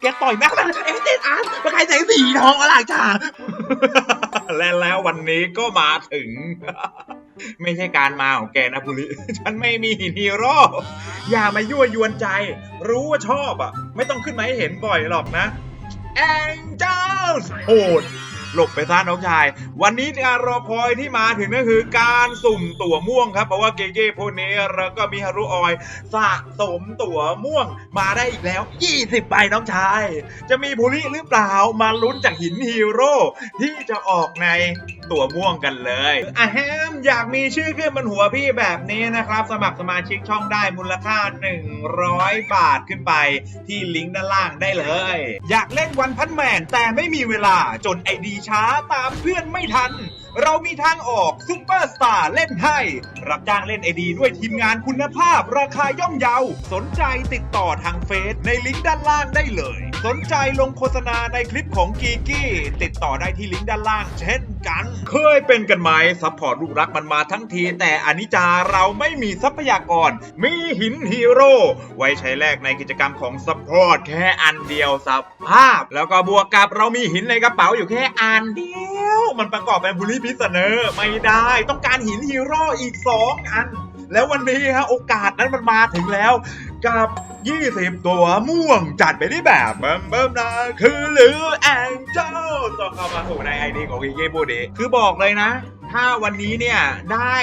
แกต่อยแม่งมันเอ็กเซนอาร์ประกายแสงสีทองอลางจ้าและแล้ววันนี้ก็มาถึง ไม่ใช่การมาของแกนะภูริฉันไม่มีหินฮีโร่อย่ามายั่วยวนใจ รู้ว่าชอบอะ ไม่ต้องขึ้นมาให้เห็นบ่อยหรอกนะแองเจ้าโหด หลบไปซะน้องชาย วันนี้การรอคอยที่มาถึงก็คือการสุ่มตั๋วม่วงครับเพราะว่าเกเก้พวกนี้แล้วก็มีฮารุออยสะสมตั๋วม่วงมาได้อีกแล้ว 20ใบน้องชาย จะมีภูริหรือเปล่ามาลุ้นจากหินฮีโร่ที่จะออกใน ตัวม่วงกันเลยอะแฮมอยากมีชื่อขึ้นบนหัวพี่แบบนี้นะครับ สมัครสมาชิกช่องได้มูลค่า 100 บาทขึ้นไป ที่ลิงก์ด้านล่างได้เลย อยากเล่นวันพันแมนแต่ไม่มีเวลาจนไอดีช้าตามเพื่อนไม่ทัน เรามีทางออกซุปเปอร์สตาร์เล่นให้ รับจ้างเล่นไอดีด้วยทีมงานคุณภาพ ราคาย่อมเยา สนใจติดต่อทางเฟซในลิงก์ด้านล่างได้เลย สนใจลงโฆษณาในคลิปของกีกี้ ติดต่อได้ที่ลิงก์ด้านล่างเช่นกัน เคยเป็นกันไหมซัพพอร์ตลูกรักมันมาทั้งที แต่อนิจาเราไม่มีทรัพยากร มีหินฮีโร่ไว้ใช้แลกในกิจกรรมของซัพพอร์ตแค่อันเดียวสภาพ แล้วก็บวกกับเรามีหินในกระเป๋าอยู่แค่อันเดียว มันประกอบเป็นบุรีพิษเนอร์ไม่ได้ต้องการหินฮีโร่อีก 2 อันแล้ววันนี้ฮะโอกาสนั้นมันมาถึงแล้ว กับ 20 ตัวม่วงจัดไปที่แบบเบิ่มเบิ่มนะคือหรือแองเจิลต้องเข้ามาสู่ในไอดีของกีเกบูดีคือบอกเลยนะ ถ้าวันนี้เนี่ยได้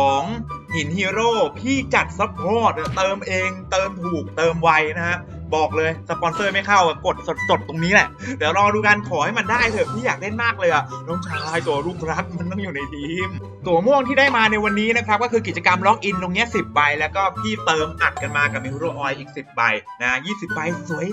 2 หินฮีโร่พี่จัดซัพพอร์ตเติมเองเติมถูกเติมไวนะฮะ บอกเลยสปอนเซอร์ไม่เข้ากดสดๆตรงนี้แหละ เดี๋ยวรอดูกันขอให้มันได้เถอะพี่อยากเล่นมากเลยอะน้องชายตัวลูกรักมันต้องอยู่ในทีม ตัวม่วงที่ได้มาในวันนี้นะครับก็คือกิจกรรมล็อกอินตรงเนี้ย10ใบแล้วก็พี่เติมอัดกันมากับมิโรออยอีก 10ใบนะ20ใบ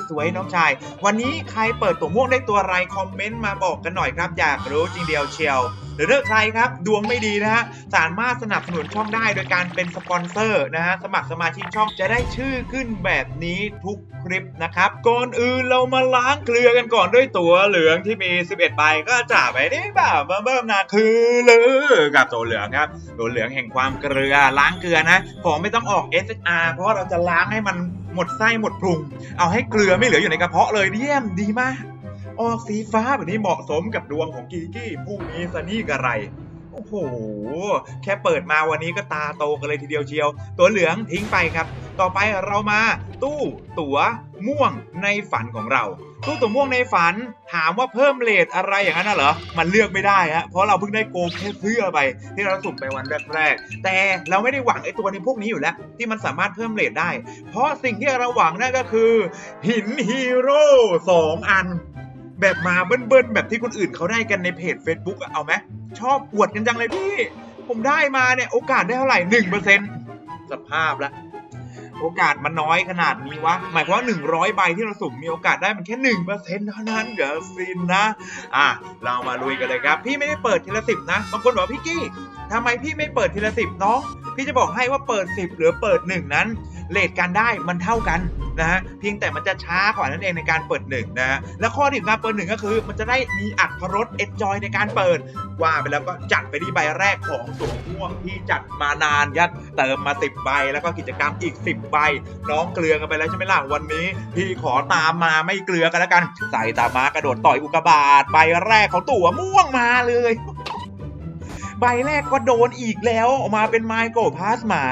สวยๆน้องชาย วันนี้ใครเปิดตัวม่วงได้ตัวอะไรคอมเมนต์มาบอกกันหน่อยครับอยากรู้จริงเดียวเชียว รือถ้าใครครับดวงไม่ดีนะฮะสามารถสนับสนุนช่องได้โดยการเป็นสปอนเซอร์นะฮะสมัครสมาชิกช่องจะได้ชื่อขึ้นแบบนี้ทุกคลิปนะครับก่อนอื่นเรามาล้างเกลือกันก่อนด้วยตัวเหลืองที่มี 11ใบก็จ่าไปได้แบบเบิ่มๆนะคือเลือกับตัวเหลืองครับตัวเหลืองแห่งความเกลือล้างเกลือนะของไม่ต้องออก S R เพราะเราจะล้างให้มันหมดไส้หมดพุง เอาให้เกลือไม่เหลืออยู่ในกระเพาะเลยเยี่ยมดีมาก ออกสีฟ้าแบบนี้เหมาะสมกับดวงของกีกี้ผู้มีสนี่กระไรโอ้โห แค่เปิดมาวันนี้ก็ตาโตกันเลยทีเดียวเชียว ตัวเหลืองทิ้งไปครับ ต่อไปเรามาตู้ตั๋วม่วงในฝันของเรา ตู้ตั๋วม่วงในฝัน ถามว่าเพิ่มเลทอะไรอย่างนั้นเหรอ มันเลือกไม่ได้ฮะ เพราะเราเพิ่งได้โกงแค่เสื้อไป ที่เราสุ่มไปวันแรกๆ แต่เราไม่ได้หวังไอ้ตัวในพวกนี้อยู่แล้ว ที่มันสามารถเพิ่มเลทได้ เพราะสิ่งที่เราหวังนั่นก็คือ หินฮีโร่สองอัน แบบมาเบิ้ลๆแบบที่คนอื่นเขาได้กันในเพจ Facebook อะเอาไหมชอบอวดกันจังเลยพี่ ผมได้มาเนี่ยโอกาสได้เท่าไหร่หนึ่งเปอร์เซ็นสภาพละโอกาสมันน้อยขนาดนี้วะ หมายความว่าหนึ่งร้อยใบที่เราสุ่มมีโอกาสได้มันแค่หนึ่งเปอร์เซ็นเท่านั้นเดี๋ยวซินนะ อะ เรามาลุยกันเลยครับ พี่ไม่ได้เปิดทีละสิบนะ บางคนบอกพี่กี้ทำไมพี่ไม่เปิดทีละสิบน้อง พี่จะบอกให้ว่าเปิดสิบหรือเปิดหนึ่งนั้นเลทการได้มันเท่ากัน นะฮะเพียงแต่มันจะช้ากว่านั่นเองในการเปิดหนึ่งนะฮะและข้อดีของการเปิดหนึ่งก็คือ มันจะได้มีอัดรสเอนจอยในการเปิด ว่าไปแล้วก็จัดไปที่ใบแรกของตัวม่วงที่จัดมานานยัดเติมมา 10 ใบ แล้วก็กิจกรรมอีก 10 ใบ น้องเกลือกันไปแล้วใช่ไหมล่ะวันนี้ พี่ขอตามมาไม่เกลือกันแล้วกัน ใส่ตามากระโดดต่อยอุกกาบาตใบแรกของตัวม่วงมาเลยใบแรกก็โดนอีกแล้วออกมาเป็นไมโกพาสหมา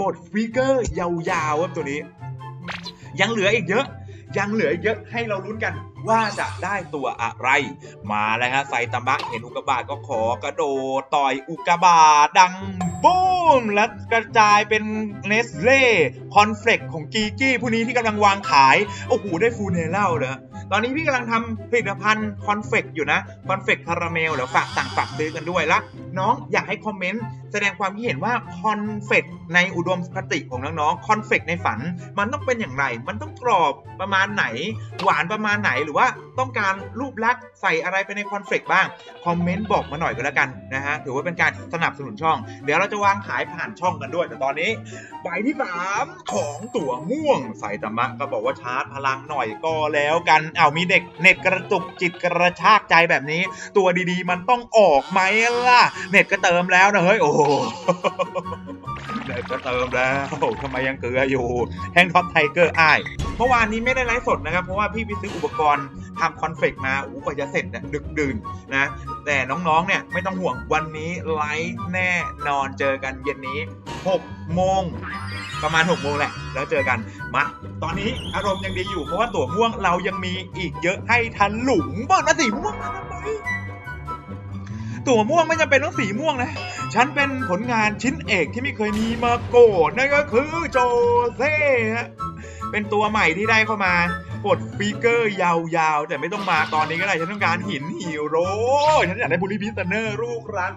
บทฟิกเกอร์ยาวๆครับตัวนี้ ยังเหลืออีกเยอะ ยังเหลืออีกเยอะให้เราลุ้นกันว่าจะได้ตัวอะไร มาแล้วฮะไซตามะเห็นอุกกาบาตก็ขอกระโดดต่อยอุกกาบาทดังบูมและกระจายเป็นเนสเล่คอนเฟลกของกีกี้ผู้นี้ที่กำลังวางขาย โอ้โหได้ฟูเนเล่าเลย ตอนนี้พี่กำลังทำผลิตภัณฑ์คอนเฟกอยู่นะคอนเฟกคาราเมลเดี๋ยวฝากสั่งฝากซื้อกันด้วยละน้องอยากให้คอมเมนต์แสดงความคิดเห็นว่าคอนเฟกในอุดมคติของน้องๆคอนเฟกในฝัน มันต้องเป็นอย่างไร มันต้องกรอบประมาณไหน หวานประมาณไหนหรือว่าต้องการรูปลักษณ์ใส่อะไรไปในคอนเฟกบ้างคอมเมนต์บอกมาหน่อยก็แล้วกันนะฮะถือว่าเป็นการสนับสนุนช่อง เดี๋ยวเราจะวางขายผ่านช่องกันด้วย แต่ตอนนี้ใบที่3ของตั๋วม่วงใส่ตมะก็บอกว่าชาร์จพลังหน่อยก็แล้วกันเอามีเด็กเน็ตกระตุกจิตกระชากใจแบบนี้ ตัวดีๆ มันต้องออกไหมล่ะ เน็ตก็เติมแล้วนะเฮ้ยโอ้ ก็เติมแล้วทำไมยังเกลืออยู่แฮงท็อปไทเกอร์อ้ายเมื่อวานนี้ไม่ได้ไลฟ์สดนะครับ เพราะว่าพี่ไปซื้ออุปกรณ์ทำคอนเฟกมาอู้กว่าจะเสร็จดึกดื่นนะแต่น้องๆเนี่ยไม่ต้องห่วงวันนี้ไลฟ์แน่นอนเจอกันเย็นนี้ 6 โมง ประมาณ 6 โมงแหละ แล้วเจอกันมา ตอนนี้อารมณ์ยังดีอยู่เพราะว่าตั๋วม่วงเรายังมีอีกเยอะให้ทันหลุมเปิดมาสีม่วงมาทำไมตั๋วม่วงไม่จำเป็นต้องสีม่วงนะ ฉันเป็นผลงานชิ้นเอกที่ไม่เคยมีมาก่อนนั่นก็คือโจเซ่เป็นตัวใหม่ที่ได้เข้ามากดฟิกเกอร์ยาวๆ แต่ไม่ต้องมาตอนนี้ก็ได้ ฉันต้องการหินฮีโร่ฉันอยากได้บุรีพิสเนอร์ลูกรัก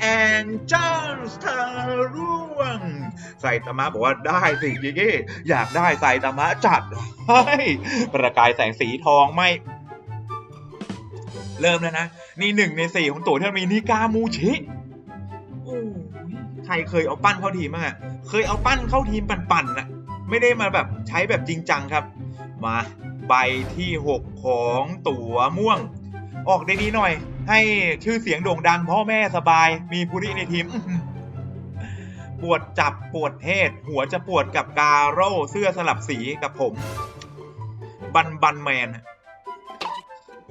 แองเจิลสตาร์ร่วงไซตามะบอกว่าได้สิจิ๊กอยากได้ไซตามะจัดให้ประกายแสงสีทองไม่ เริ่มแล้วนะ นี่หนึ่งในสี่ของตัวที่มีนิกามูชิ รเคยเอาปั้นเข้าทีมบ้างอะเคยเอาปั้นเข้าทีมปั่นๆน่ะไม่ได้มาแบบใช้แบบจริงจังครับ มาใบที่ 6 ของตั๋วม่วง ออกได้ดีหน่อย ให้ชื่อเสียงโด่งดังพ่อแม่สบาย มีผู้ริในทีมปวดจับปวดเทศ หัวจะปวดกับกาโร่เสื้อสลับสีกับผม บันบันแมน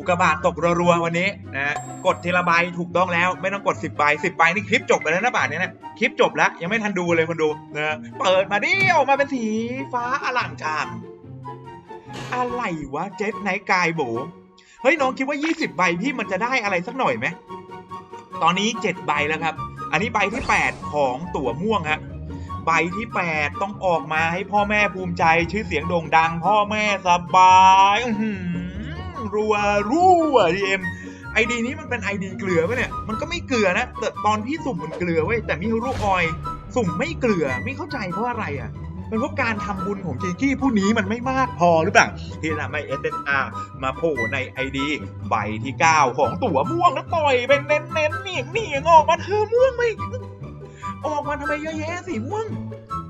อุกกาบาตตกรัวๆวันนี้นะกดทีละใบถูกต้องแล้วไม่ต้องกด 10ใบ10ใบนี่คลิปจบไปแล้วนะบาทเนี้ยนะคลิปจบแล้วยังไม่ทันดูเลยคนดูนะเปิดมาดิออกมาเป็นสีฟ้าอล่างชามอะไรวะเจ็ตไนท์กายโบเฮ้ยน้องคิดว่า 20 ใบพี่มันจะได้อะไรสักหน่อยไหมตอนนี้ 7 ใบแล้วครับ อันนี้ใบที่ 8 ของตั๋วม่วงฮะใบที่ 8 ต้องออกมาให้พ่อแม่ภูมิใจชื่อเสียงโด่งดัง พ่อแม่สบายอื รัวรัวดีเอ็มไอดีนี้มันเป็นไอดีเกลือปะเนี่ย มันก็ไม่เกลือนะแต่ตอนพี่สุ่มมันเกลือเว้ย แต่มิฮารุออยสุ่มไม่เกลือ ไม่เข้าใจเพราะอะไรอะ เป็นเพราะการทำบุญของจีกี้ผู้นี้มันไม่มากพอหรือเปล่า ที่ทำให้ SSR มาโผล่ใน ID ใบที่ 9 ของตั๋วม่วงแล้วต่อยเป็นเน้นๆนี่นี่ออกมาเธอม่วงไหมออกมาทำไมเยอะแยะสีม่วง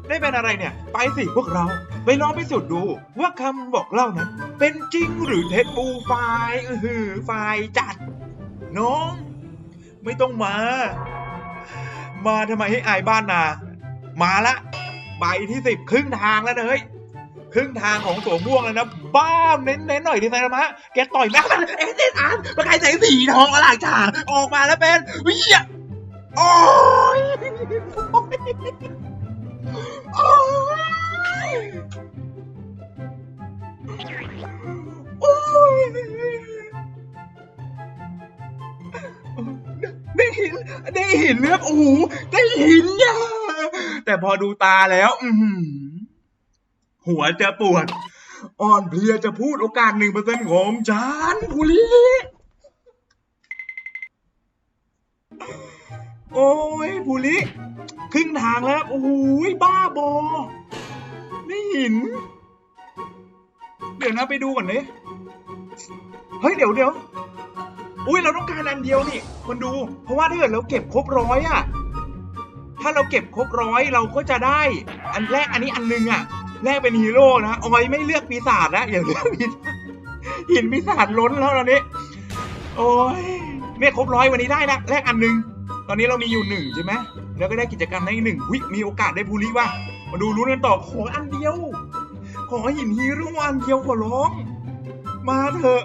ได้เป็นอะไรเนี่ย ไปสิพวกเรา ไปลองพิสูจน์ดูว่าคำบอกเล่านั้น เป็นจริงหรือเท็จปูไฟล์อือหือไฟล์จัด น้อง ไม่ต้องมา มาทำไมให้อายบ้านนา มาละ ใบที่สิบครึ่งทางแล้วนะเฮ้ยครึ่งทางของตัวม่วงแล้วนะ บ้ามเน้นๆหน่อยดิไซนามะแกต่อยแม่งเอ็นเอ็นอาร์ประกายแสงสีทองอลางฉาออกมาแล้วเป็นเฮียโอ้ยโอ้ย ได้หิน ได้หินเนื้อโอ้โหได้หินยาแต่พอดูตาแล้ว อืหัวจะปวด อ่อนเพลียจะพูดโอกาสหนึ่งเปอร์เซ็นต์ของฉันกุลีโอ้ยภูริครึ่งทางแล้วโอ้ยบ้าบอ ไม่หิน เดี๋ยวนะไปดูก่อนเนี่ย เฮ้ยเดี๋ยวเดี๋ยวอุ้ยเราต้องการอันเดียวนี่คนดู เพราะว่าถ้าเกิดเราเก็บครบร้อยอะถ้าเราเก็บครบร้อยเราก็จะได้ อันแรกอันนี้อันนึงอะแรกเป็นฮีโร่นะออยไม่เลือกปีศาจนะอย่าเลือกปีศาจหินปีศาจล้นแล้วตอนนี้ โอ้ยเนี่ยครบร้อยวันนี้ได้ละแรกอันนึง ตอนนี้เรามีอยู่หนึ่งใช่ไหมแล้วก็ได้กิจกรรมได้หนึ่งวิมีโอกาสได้ภูริว่ะมาดูรู้กันต่อขออันเดียว ขอหินฮีโร่อันเดียวขอร้อง มาเถอะ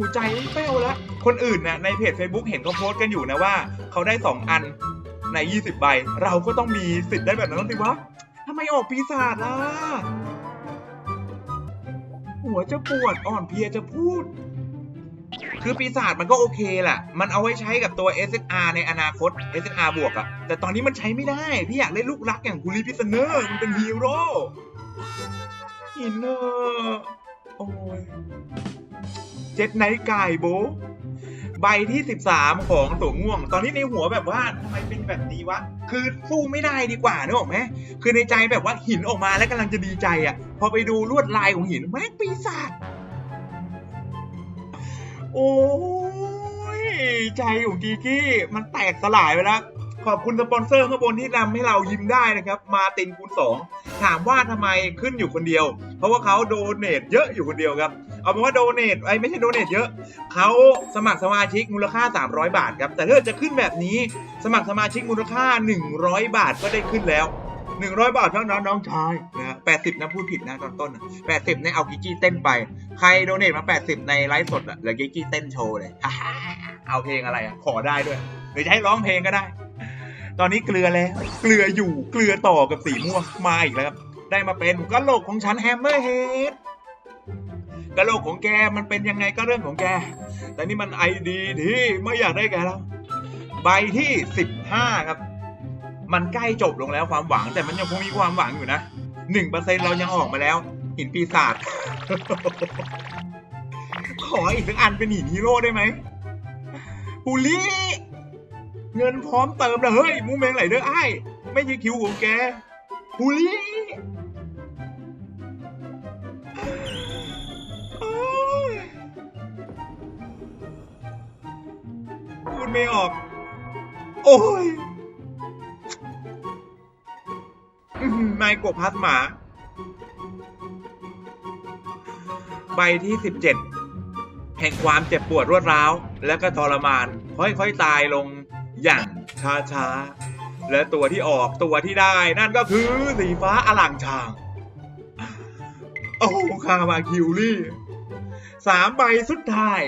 โอ้ใจแป้วแล้วคนอื่นนะในเพจ Facebook เห็นเขาโพสต์กันอยู่นะว่าเขาได้สองอันใน 20 ใบ เราก็ต้องมีสิทธิ์ได้แบบนั้นสิวะทำไมออกปีศาจล่ะ หัวจะปวดอ่อนเพลียจะพูด คือปีศาจมันก็โอเคแหละ มันเอาไว้ใช้กับตัว SSR ในอนาคต SSR บวกอะแต่ตอนนี้มันใช้ไม่ได้ พี่อยากเล่นลูกรักอย่างกุลีพิสเนอร์มันเป็นฮีโร่อินเนอร์โอ้ย จ็ดไนท์กายโบใบที่ 13 ของตัวง่วง ตอนนี้ในหัวแบบว่าทำไมเป็นแบบนี้วะ คือสู้ไม่ได้ดีกว่านึกออกไหมคือในใจแบบว่าหินออกมาแล้วกำลังจะดีใจอะ่ะ พอไปดูลวดลายของหินแม่งปีศาจโอ้ยใจของกีกี้มันแตกสลายไปแล้ว ขอบคุณสปอนเซอร์ข้างบนที่ทำให้เรายิ้มได้นะครับ มาตินคูณสองถามว่าทำไมขึ้นอยู่คนเดียว เพราะว่าเขาโดเนทเยอะอยู่คนเดียวครับ เอาเป็นว่าโดเนทไอ้ไม่ใช่โดเนทเยอะเขาสมัครสมาชิกมูลค่า 300 บาทครับ แต่ถ้าจะขึ้นแบบนี้สมัครสมาชิกมูลค่า 100 บาทก็ได้ขึ้นแล้วหนึ่งร้อยบาทเท่านั้นน้องชายนะฮะแปดสิบนะพูดผิดนะตอนต้นแปดสิบเนี่ยเอากิกี้เต้นไป ใครโดเนทมาแปดสิบในไลฟ์สดอะเหลือกิกกี้เต้นโชว์เลยเอาเพลงอะไรอะขอได้ด้วยหรือจะให้ร้องเพลงก็ได้ ตอนนี้เกลือแล้วเกลืออยู่เกลือต่อกับสีม่วงมาอีกแล้วครับได้มาเป็นกะโหลกของฉันแฮมเมอร์เฮด กะโลกของแกมันเป็นยังไงก็เรื่องของแก แต่นี่มันไอดีที่ไม่อยากได้แกแล้ว ใบที่สิบห้าครับ มันใกล้จบลงแล้วความหวัง แต่มันยังคงมีความหวังอยู่นะหนึ่งเปอร์เซ็นเรายังออกมาแล้ว หินปีศาจ ขออีกสักอันเป็นหินฮีโร่ได้ไหมปูลี่เงินพร้อมเติมเลยเฮ้ยมูเมงไหลเด้อไอ้ ไม่ใช่คิวของแกปูลี่ ไม่ออก โอ้ยอื้อหือไมโกะพัสหมา ใบที่สิบเจ็ดแห่งความเจ็บปวดรวดร้าว และก็ทรมาน ค่อยๆตายลงอย่างช้าๆ และตัวที่ออกตัวที่ได้ นั่นก็คือสีฟ้าอล่างชาง โอ้คามาคิวลี่สามใบสุดท้าย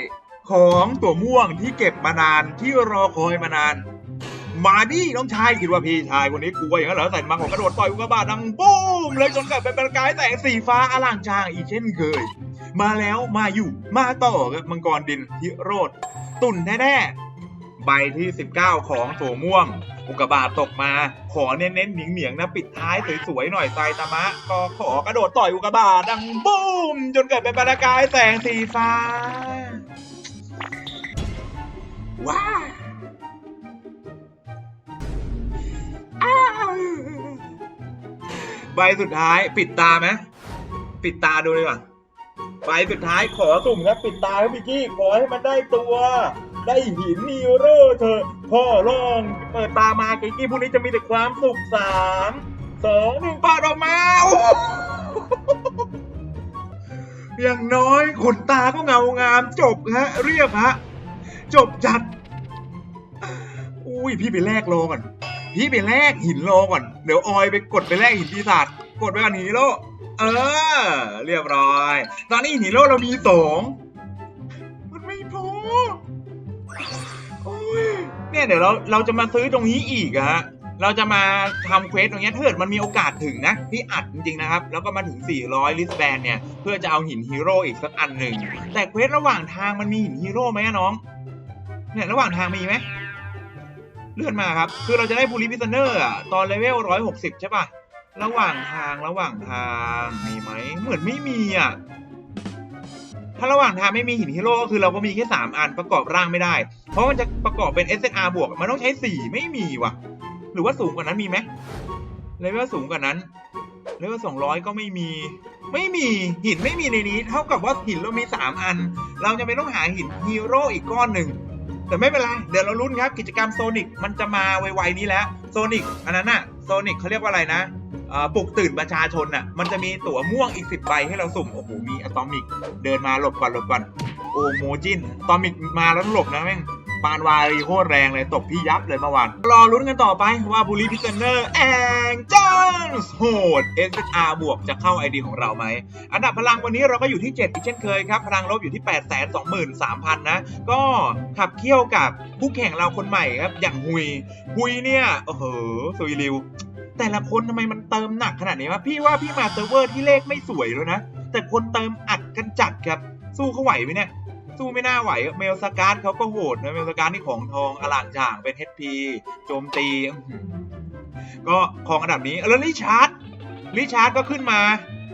ของตัวม่วงที่เก็บมานานที่รอคอยมานาน มาดิน้องชายคิดว่าพี่ชายคนนี้กลัวอย่างนั้นเหรอใส่มาของกระโดดต่อยอุกกาบาตดังบูมเลยจนเกิดเป็นประกายแสงสีฟ้าอล่างชางอีกเช่นเคย มาแล้วมาอยู่มาต่อครับมังกรดินฮิโรดตุ่นแน่ๆใบที่ 19 ของตัวม่วงอุกกาบาตตกมา ขอเน้นๆเหนียงๆนะปิดท้ายสวยๆหน่อยไซตามะ ก็ขอกระโดดต่อยอุกกาบาตดังบูมจนเกิดเป็นประกายแสงสีฟ้า ว้าใบสุดท้าย ปิดตาไหมปิดตาดูเลยว่ะใบสุดท้ายขอสุ่มครับปิดตาครับพี่กี้ขอให้มันได้ตัว ได้หินนีโร่เถอพ่อร้องเปิดตามากิกกี้พวกนี้จะมีแต่ความสุขสามสองหนึ่งปิดออกมาอย่างน้อยขนตาก็เงางามจบฮะ เรียบฮะ จบจัด อุ้ยพี่ไปแลกโลก่อน พี่ไปแลกหินโลก่อน เดี๋ยวออยไปกดไปแลกหินปีศาจกดไปก่อนหินโร่เออ เรียบร้อย ตอนนี้หินโร่เรามีสองมันไม่พอโอ้ยเนี่ยเดี๋ยวเราเราจะมาซื้อตรงนี้อีกอะฮะเราจะมาทำเควสตรงนี้ยถ้าเกิดมันมีโอกาสถึงนะพี่อัดจริงๆนะครับ แล้วก็มาถึง 400 ลิสแบนเนี่ย เพื่อจะเอาหินฮีโร่อีกสักอันหนึ่ง แต่เควสระหว่างทางมันมีหินฮีโร่ไหมน้อง เนี่ยระหว่างทางมีไหมเลื่อนมาครับ คือเราจะได้บูลิพิซเนอร์อะตอนเลเวลร้อยหกสิบใช่ป่ะ ระหว่างทางระหว่างทางมีไหมเหมือนไม่มีอะถ้าระหว่างทางไม่มีหินฮีโร่ก็คือเราก็มีแค่สามอันประกอบร่างไม่ได้ เพราะมันจะประกอบเป็น SNR บวกมันต้องใช้สี่ไม่มีว่ะ หรือว่าสูงกว่านั้นมีไหมเลเวลสูงกว่านั้นเลเวลสองร้อยก็ไม่มี ไม่มีหินไม่มีในนี้ เท่ากับว่าหินเรามีสามอัน เราจะไม่ต้องหาหินฮีโร่อีกก้อนหนึ่ง แต่ไม่เป็นไร เดี๋ยวเราลุ้นครับ กิจกรรมโซนิกมันจะมาไวๆนี้แล้วโซนิกอันนั้นน่ะโซนิกเขาเรียกว่าอะไรนะปลุกตื่นประชาชนน่ะ มันจะมีตั๋วม่วงอีกสิบใบให้เราสุ่ม โอ้โห มีอะตอมิก เดินมาหลบก่อนหลบก่อน โอโมจินอะตอมิกมาแล้วหลบนะแม่ง ปานวารีโคตรแรงเลยตบพี่ยับเลยเมื่อวานรอลุ้นกันต่อไปว่าบุรีพิเซนเนอร์แองเจิลโหด SR บวกจะเข้า ID ของเราไหม อันดับพลังวันนี้เราก็อยู่ที่ 7 อีกเช่นเคยครับ พลังลบอยู่ที่ 8 2 3 0 0 0 นะ ก็ขับเคี่ยวกับคู่แข่งเราคนใหม่ครับ อย่างฮุยฮุยเนี่ยโอ้โหสุยริว แต่ละคนทำไมมันเติมหนักขนาดนี้วะพี่ว่าพี่มาเซิร์ฟเวอร์ที่เลขไม่สวยแล้วนะ แต่คนเติมอัดกันจัดครับสู้เขาไหวไหมเนี่ย สู้ไม่น่าไหวเมลสการ์ดเขาก็โหดนะเมลสการ์ดนี่ของทองอลางจ่างเป็น HP โจมตี ก็ของอันดับนี้แล้วริชาร์ดริชาร์ดก็ขึ้นมา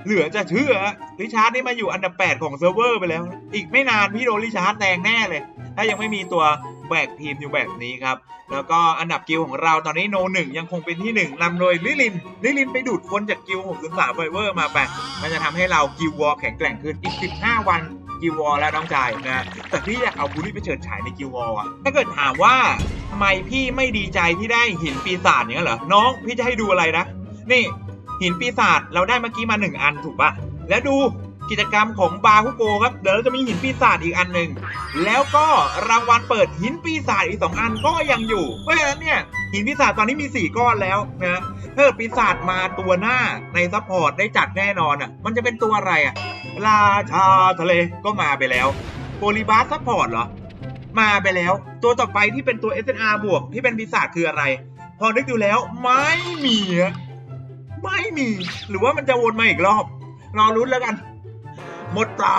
เหลือจะเชื่อริชาร์ดนี่มาอยู่อันดับ 8 ของเซิร์ฟเวอร์ไปแล้ว อีกไม่นานพี่โดนริชาร์ดแดงแน่เลย ถ้ายังไม่มีตัวแบกทีมอยู่แบบนี้ครับ แล้วก็อันดับกิลของเราตอนนี้โนหนึ่งยังคงเป็นที่หนึ่งนำโดยลิลิน ลิลินไปดูดคนจากกิล603ไฟเวอร์มาไป มันจะทำให้เรากิลวอลแข็งแกร่งขึ้นอีก 15 วัน กิวอลแล้วน้องชายนะแต่พี่อยากเอาบูลลี่ไปเฉิดฉายในกิวอลอะถ้าเกิดถามว่าทำไมพี่ไม่ดีใจที่ได้หินปีศาจอย่างนั้นเหรอน้องพี่จะให้ดูอะไรนะ นี่หินปีศาจเราได้เมื่อกี้มาหนึ่งอันถูกปะแล้วดูกิจกรรมของบาคุโกครับ เดี๋ยวเราจะมีหินปีศาจอีกอันหนึ่ง แล้วก็รางวัลเปิดหินปีศาจอีกสองอันก็ยังอยู่ เพราะฉะนั้นเนี่ย หินปีศาจตอนนี้มีสี่ก้อนแล้วนะถ้าเกิดปีศาจมาตัวหน้าในซัพพอร์ตได้จัดแน่นอนอะ มันจะเป็นตัวอะไรอะ ราชาทะเลก็มาไปแล้วโพลิบาสซัพพอร์ตเหรอ มาไปแล้ว ตัวต่อไปที่เป็นตัว SNR บวกที่เป็นปีศาจคืออะไร พอนึกดูแล้วไม่มีไม่มี หรือว่ามันจะวนมาอีกรอบ รอรุ้นแล้วกัน หมดปลา